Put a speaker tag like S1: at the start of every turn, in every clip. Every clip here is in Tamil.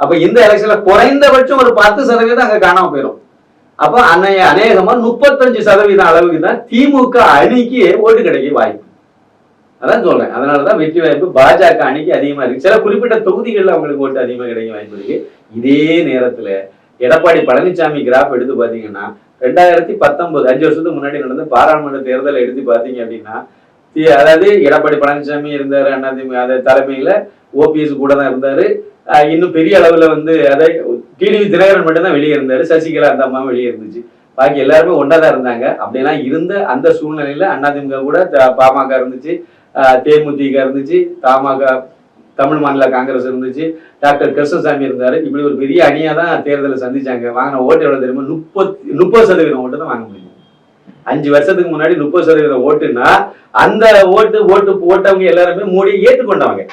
S1: அப்ப இந்த எலெக்ஷன்ல குறைந்தபட்சம் ஒரு பத்து சதவீதம் அங்க காணாம போயிடும் அப்ப அன்னைய அநேகமா முப்பத்தஞ்சு சதவீதம் அளவுக்கு தான் திமுக அணிக்கு ஓட்டு கிடைக்க வாய்ப்பு. அதான் சொல்றேன். அதனாலதான் வெற்றி வாய்ப்பு பாஜக அணிக்கு அதிகமா இருக்கு. சில குறிப்பிட்ட தொகுதிகளில் அவங்களுக்கு ஓட்டு அதிகமா கிடைக்க வாய்ப்பு இருக்கு. இதே நேரத்துல எடப்பாடி பழனிசாமி கிராஃப் எடுத்து பாத்தீங்கன்னா ரெண்டாயிரத்தி பத்தொன்பது அஞ்சு வருஷத்துக்கு முன்னாடி நடந்த பாராளுமன்ற தேர்தலை எடுத்து பாத்தீங்க அப்படின்னா அதாவது எடப்பாடி பழனிசாமி இருந்தார் அண்ணாதிமுக அதை தலைமையில ஓபிஎஸ் கூட தான் இருந்தாரு. இன்னும் பெரிய அளவுல வந்து அதை டிடிவி தினகரன் மட்டும் தான் வெளியே இருந்தாரு சசிகலா அந்த அம்மா வெளியே இருந்துச்சு. பாக்கி எல்லாருமே ஒன்றா தான் இருந்தாங்க. அப்படிலாம் இருந்த அந்த சூழ்நிலையில அதிமுக கூட த- பாமக இருந்துச்சு தேமுதிக இருந்துச்சு தமாக தமிழ் மாநில காங்கிரஸ் இருந்துச்சு டாக்டர் கிருஷ்ணசாமி இருந்தாரு. இப்படி ஒரு பெரிய அணியா தான் தேர்தலை சந்திச்சாங்க. வாங்கின ஓட்டு எவ்வளவு தெரியுமா? முப்பத்தி முப்பது சதவீதம் ஓட்டு தான் வாங்க முடியும் அஞ்சு வருஷத்துக்கு முன்னாடி முப்பது சதவீதம் ஓட்டுன்னா அந்த ஓட்டு ஓட்டு போட்டவங்க எல்லாருமே மோடியை ஏற்றுக்கொண்டவங்க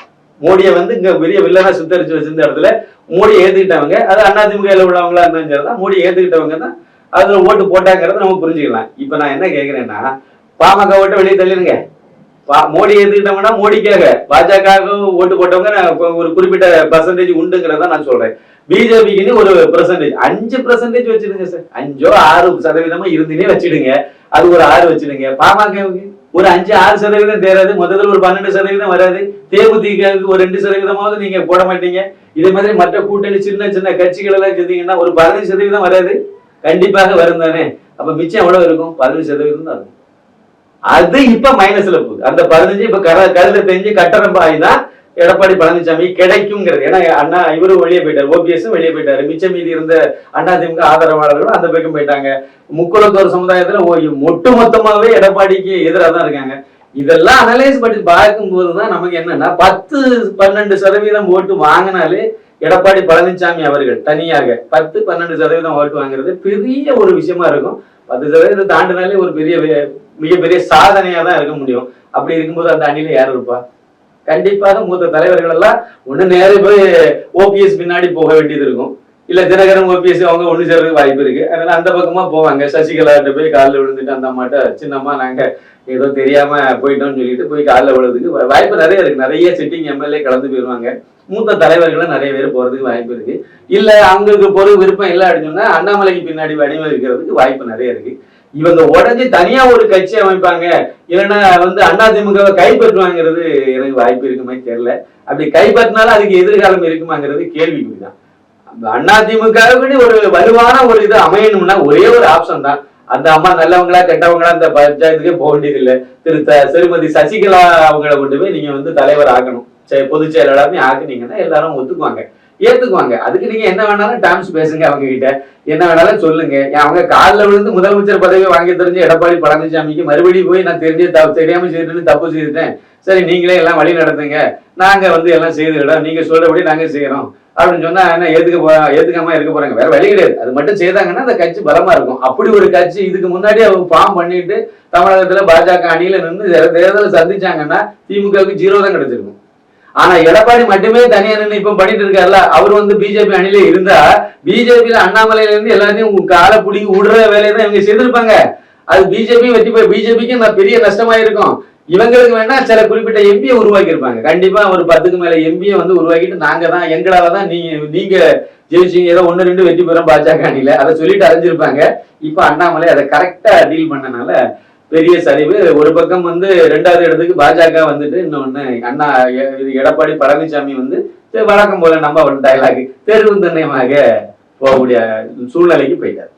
S1: மோடியை வந்து இங்க பெரிய வில்லனா சுத்தரிச்சு வச்சிருந்த இடத்துல மோடியை ஏத்துக்கிட்டவங்க அது அதிமுக உள்ளவங்களா இருந்தாலும் சரிதான் மோடியை ஏத்துக்கிட்டவங்க தான் அதுல ஓட்டு போட்டாங்கிறத நம்ம புரிஞ்சுக்கலாம். இப்ப நான் என்ன கேக்குறேன்னா பாமக ஓட்டை வெளியே தள்ளிருங்க பா- மோடி ஏத்துக்கிட்டவங்கன்னா மோடிக்காக பாஜக ஓட்டு போட்டவங்க நான் ஒரு குறிப்பிட்ட பர்சன்டேஜ் உண்டுங்கிறத நான் சொல்றேன். பிஜேபிக்குன்னு ஒரு பெர்சன்டேஜ் அஞ்சு பெர்சன்டேஜ் வச்சிருங்க சார் அஞ்சோ ஆறு சதவீதமா இருந்துனே வச்சிடுங்க. அது ஒரு ஆறு வச்சிடுங்க. பாமக ஒரு அஞ்சு ஆறு சதவீதம் தேராது. மொத்தத்தில் ஒரு பன்னெண்டு சதவீதம் வராது. தேமுதிகவுக்கு ஒரு ரெண்டு சதவீதமாவது நீங்க போட மாட்டீங்க. இதே மாதிரி மற்ற கூட்டணி சின்ன சின்ன கட்சிகள் எல்லாம் செஞ்சீங்கன்னா ஒரு பதினஞ்சு சதவீதம் வராது. கண்டிப்பாக வரும் தானே. அப்ப மிச்சம் எவ்வளவு இருக்கும்? பதினஞ்சு சதவீதம் தான் அது இப்ப மைனஸ்ல போகுது. அந்த பதினஞ்சு இப்ப கருத தெரிஞ்சு கட்டணம் தான் எடப்பாடி பழனிசாமி கிடைக்குங்கிறது. ஏன்னா அண்ணா இவரும் வெளியே போயிட்டார் ஓபிஎஸும் வெளியே போயிட்டாரு. மிச்சம் மீதி இருந்த அதிமுக ஆதரவாளர்களும் அந்த பக்கம் போயிட்டாங்க. முக்குளத்தோர் சமுதாயத்துல ஒட்டு மொத்தமாவே எடப்பாடிக்கு எதிராக தான் இருக்காங்க. இதெல்லாம் அனலைஸ் பண்ணி பார்க்கும் தான் நமக்கு என்னன்னா பத்து பன்னெண்டு சதவீதம் ஓட்டு வாங்கினாலே எடப்பாடி பழனிசாமி அவர்கள் தனியாக பத்து பன்னெண்டு சதவீதம் ஓட்டு வாங்குறது பெரிய ஒரு விஷயமா இருக்கும். பத்து சதவீதம் தாண்டினாலே ஒரு பெரிய மிகப்பெரிய சாதனையா தான் இருக்க முடியும். அப்படி இருக்கும்போது அந்த அணியில யார் இருப்பா? கண்டிப்பாக மூத்த தலைவர்கள் எல்லாம் ஒன்று நேரம் போய் ஓபிஎஸ் பின்னாடி போக வேண்டியது இருக்கும். இல்ல தினகரன் ஓபிஎஸ் அவங்க ஒண்ணு சேர்றதுக்கு வாய்ப்பு இருக்கு. அதனால அந்த பக்கமா போவாங்க. சசிகலாட்ட போய் காலில் விழுந்துட்டு அந்த அம்மாட்ட சின்னம்மா நாங்க ஏதோ தெரியாம போயிட்டோம்னு சொல்லிட்டு போய் காலில் விழுறதுக்கு வாய்ப்பு நிறைய இருக்கு. நிறைய சிட்டிங் எம்எல்ஏ கலந்து போயிருவாங்க. மூத்த தலைவர்களும் நிறைய பேர் போறதுக்கு வாய்ப்பு இருக்கு. இல்ல அவங்களுக்கு பொருள் விருப்பம் இல்லை அப்படின்னு சொன்னா அண்ணாமலைக்கு பின்னாடி வடிவம் இருக்கிறதுக்கு வாய்ப்பு நிறைய இருக்கு. இவங்க உடஞ்சி தனியா ஒரு கட்சி அமைப்பாங்க. இல்லைன்னா வந்து அதிமுகவை கைப்பற்றுவாங்கிறது எனக்கு வாய்ப்பு இருக்குமே தெரியல. அப்படி கைப்பற்றினாலும் அதுக்கு எதிர்காலம் இருக்குமாங்கிறது கேள்விக்குறிதான். அதிமுகவுக்கு ஒரு வலுவான ஒரு இது அமையணும்னா ஒரே ஒரு ஆப்ஷன் தான். அந்த அம்மா நல்லவங்களா கெட்டவங்களா அந்த பஞ்சாயத்துக்கே போக வேண்டியது இல்லை திரு திருமதி சசிகலா அவங்கள கொண்டு போய் நீங்க வந்து தலைவர் ஆக்கணும். பொதுச் செயலாளர்னு ஆக்குனீங்கன்னா எல்லாரும் ஒத்துக்குவாங்க. ஏத்துக்குவாங்க. அதுக்கு நீங்க என்ன வேணாலும் டேம்ஸ் பேசுங்க அவங்க கிட்ட என்ன வேணாலும் சொல்லுங்க. அவங்க காலில் விழுந்து முதலமைச்சர் பதவியை வாங்கி தெரிஞ்சு எடப்பாடி பழனிசாமிக்கு மறுபடியும் போய் நான் தெரிஞ்சு தப்பு தெரியாம செய்துட்டு தப்பு செய்துட்டேன். சரி நீங்களே எல்லாம் வழி நடத்துங்க. நாங்க வந்து எல்லாம் செய்துக்கிட்டோம் நீங்க சொல்றபடி நாங்க செய்யறோம் அப்படின்னு சொன்னா என்ன ஏத்துக்க போ ஏத்துக்காம இருக்க போறாங்க. வேற வழி கிடையாது. அது மட்டும் செய்தாங்கன்னா அந்த கட்சி பலமா இருக்கும். அப்படி ஒரு கட்சி இதுக்கு முன்னாடி அவங்க ஃபார்ம் பண்ணிட்டு தமிழகத்துல பாஜக அணியில நின்று தேர்தலை சந்திச்சாங்கன்னா திமுகவுக்கு ஜீரோ தான் கிடைச்சிருக்கும். ஆனா எடப்பாடி மட்டுமே தனியா நின்று இப்ப பண்ணிட்டு இருக்காருல்ல அவர் வந்து பிஜேபி அணியில இருந்தா பிஜேபியில அண்ணாமலையில இருந்து எல்லாத்தையும் உங்க காலை பிடிங்கி விடுற வேலையை தான் இவங்க செய்திருப்பாங்க. அது பிஜேபி வெற்றி போய் பிஜேபிக்கு பெரிய நஷ்டமாயிருக்கும். இவங்களுக்கு வேணா சில குறிப்பிட்ட எம்பியை உருவாக்கி இருப்பாங்க கண்டிப்பா ஒரு பத்துக்கு மேல எம்பியை வந்து உருவாக்கிட்டு நாங்க தான் எங்களால தான் நீங்க நீங்க ஜெயிச்சிங்க ஏதோ ஒன்னு ரெண்டு வெற்றி பெறும் பாஜக அணியில. அதை சொல்லிட்டு அறிஞ்சிருப்பாங்க. இப்ப அண்ணாமலை அதை கரெக்டா டீல் பண்ணனால பெரிய சரிவு ஒரு பக்கம் வந்து ரெண்டாவது இடத்துக்கு பாஜக வந்துட்டு இன்னொன்னு அண்ணா இது எடப்பாடி பழனிசாமி வந்து வழக்கம் போல நம்ம டைலாக் தேர்வு நிர்ணயமாக போகக்கூடிய சூழ்நிலைக்கு போயிட்டார்.